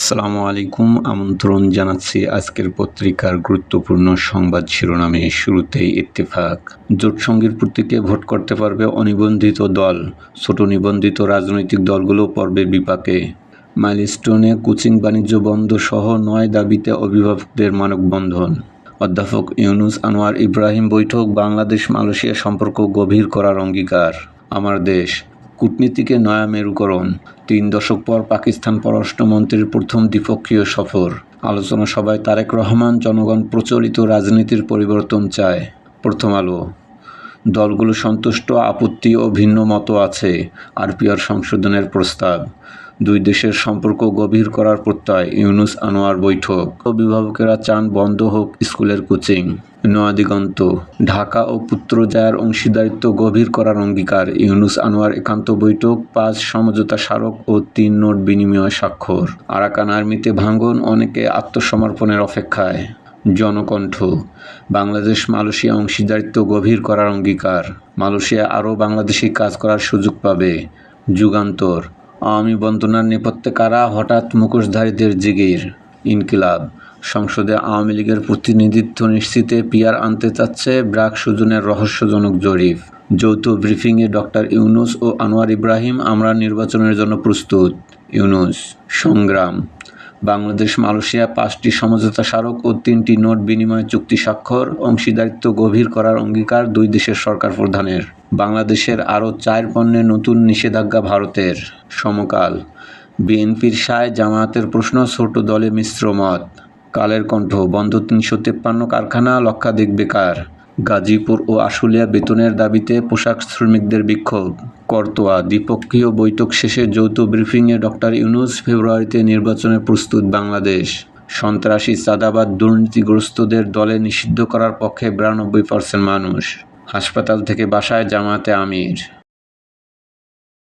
আসসালামু আলাইকুম। আমন্ত্রণ জানাচ্ছি আজকের পত্রিকার গুরুত্বপূর্ণ সংবাদ শিরোনামে। শুরুতেই ইত্তেফাক। জোট সঙ্গীর প্রতীকে ভোট করতে পারবে অনিবন্ধিত দল। ছোট নিবন্ধিত রাজনৈতিক দলগুলো পর্বে বিপাকে। মাইলস্টোনে কোচিং বাণিজ্য বন্ধ সহ নয় দাবিতে অভিভাবকদের মানববন্ধন। অধ্যাপক ইউনুস আনোয়ার ইব্রাহিম বৈঠক বাংলাদেশ মালয়েশিয়া সম্পর্ক গভীর করার অঙ্গীকার। আমার দেশ। কূটনীতিকে নয়া মেরুকরণ তিন দশক পর পাকিস্তান পররাষ্ট্রমন্ত্রীর প্রথম দ্বিপক্ষীয় সফর। আলোচনা সভায় তারেক রহমান জনগণ প্রচলিত রাজনীতির পরিবর্তন চায়। প্রথম আলো। দলগুলো সন্তুষ্ট, আপত্তি ও ভিন্ন মতো আছে, আরপিআর সংশোধনের প্রস্তাব। দুই দেশের সম্পর্ক গভীর করার প্রত্যয়, ইউনুস আনোয়ার বৈঠক। অভিভাবকেরা চান বন্ধ হোক স্কুলের কোচিং। নয়াদিগন্ত ঢাকা ও পুত্র পুত্রজায়ার অংশীদারিত্ব গভীর করার অঙ্গীকার। ইউনুস আনোয়ার একান্ত বৈঠক, পাঁচ সমঝোতা স্মারক ও তিন নোট বিনিময় স্বাক্ষর। আরাকান আর্মিতে ভাঙন অনেকে আত্মসমর্পণের অপেক্ষায়। জনকণ্ঠ, বাংলাদেশ মালয়েশিয়া অংশীদারিত্ব গভীর করার অঙ্গীকার। মালয়েশিয়া আরও বাংলাদেশি কাজ করার সুযোগ পাবে। যুগান্তর আওয়ামী বন্দনার নেপথ্যে কারা হঠাৎ মুখোশধারীদের জিগির? ইনকিলাব। সংসদে আওয়ামী লীগের প্রতিনিধিত্ব নিশ্চিতে পিয়ার আনতে চাচ্ছে ব্রাক সুজনের রহস্যজনক জরিপ। যৌথ ব্রিফিংয়ে ডক্টর ইউনুস ও আনোয়ার ইব্রাহিম আমরা নির্বাচনের জন্য প্রস্তুত। ইউনুস, সংগ্রাম। বাংলাদেশ, মালয়েশিয়া পাঁচটি সমঝোতা স্মারক ও তিনটি নোট বিনিময় চুক্তি স্বাক্ষর, অংশীদারিত্ব গভীর করার অঙ্গীকার দুই দেশের সরকার প্রধানের। বাংলাদেশের আরও চার পণ্যে নতুন নিষেধাজ্ঞা ভারতের। সমকাল। বিএনপির সায় জামায়াতের প্রশ্ন, ছোট দলে মিশ্র মত। কালের কণ্ঠ, বন্ধ তিনশো তেপ্পান্ন কারখানা, লক্ষাধিক বেকার। গাজীপুর ও আশুলিয়া বেতনের দাবিতে পোশাক শ্রমিকদের বিক্ষোভ। করতোয়া দ্বিপক্ষীয় বৈঠক শেষে যৌথ ব্রিফিংয়ে ডক্টর ইউনুস ফেব্রুয়ারিতে নির্বাচনে প্রস্তুত বাংলাদেশ। সন্ত্রাসী চাঁদাবাদ দুর্নীতিগ্রস্তদের দলে নিষিদ্ধ করার পক্ষে বিরানব্বই পার্সেন্ট মানুষ। হাসপাতাল থেকে বাসায় জামাতে আমির।